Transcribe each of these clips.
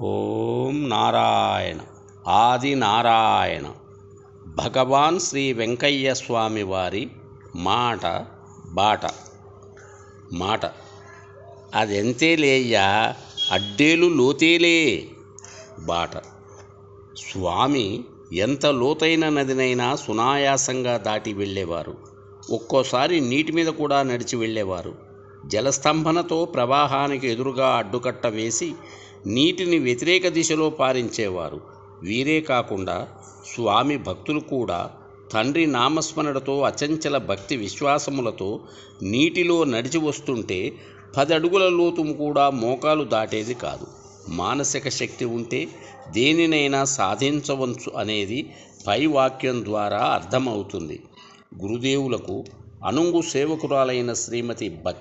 ఓం నారాయణ. ఆది నారాయణ. భగవాన్ శ్రీ వెంకయ్య స్వామి వారి మాట బాట. మాట. అదెంతేలేయ్యా అడ్డేలు లోతేలే. బాట. స్వామి ఎంత లోతైన నదినైనా సునాయాసంగా దాటి వెళ్ళేవారు. ఒక్కోసారి నీటి మీద కూడా నడిచి వెళ్ళేవారు. జలస్తంభనతో ప్రవాహానికి ఎదురుగా అడ్డుకట్ట వేసి నీటిని వ్యతిరేక దిశలో పారించేవారు. వీరే కాకుండా స్వామి భక్తులు కూడా తండ్రి నామస్మరణతో అచంచల భక్తి విశ్వాసములతో నీటిలో నడిచి వస్తుంటే పది అడుగుల లోతు కూడా మోకాలు దాటేది కాదు. మానసిక శక్తి ఉంటే దేనినైనా సాధించవచ్చు అనేది పై వాక్యం ద్వారా అర్థమవుతుంది. గురుదేవులకు అనుంగు సేవకురాలైన శ్రీమతి భక్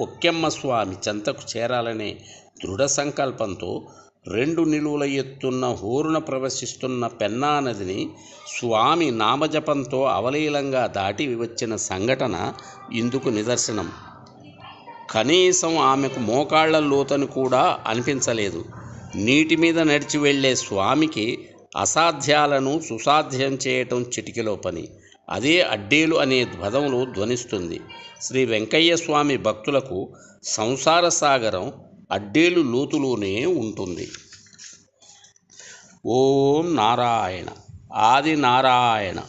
ఒక్కెమ్మ స్వామి చెంతకు చేరాలనే దృఢ సంకల్పంతో రెండు నిలువుల ఎత్తున్న హోరున ప్రవశిస్తున్న పెన్నా నదిని స్వామి నామజపంతో అవలీలంగా దాటి వచ్చిన సంఘటన ఇందుకు నిదర్శనం. కనీసం ఆమెకు మోకాళ్ళ లోతను కూడా అనిపించలేదు. నీటి మీద నడిచి వెళ్ళే స్వామికి అసాధ్యాలను సుసాధ్యం చేయటం చిటికెలో పని. అదే అడ్డేలు అనే పదములు ధ్వనిస్తుంది. శ్రీ వెంకయ్య స్వామి భక్తులకు సంసార సాగరం అడ్డేలు లోతులోనే ఉంటుంది. ఓం నారాయణ. ఆది నారాయణ.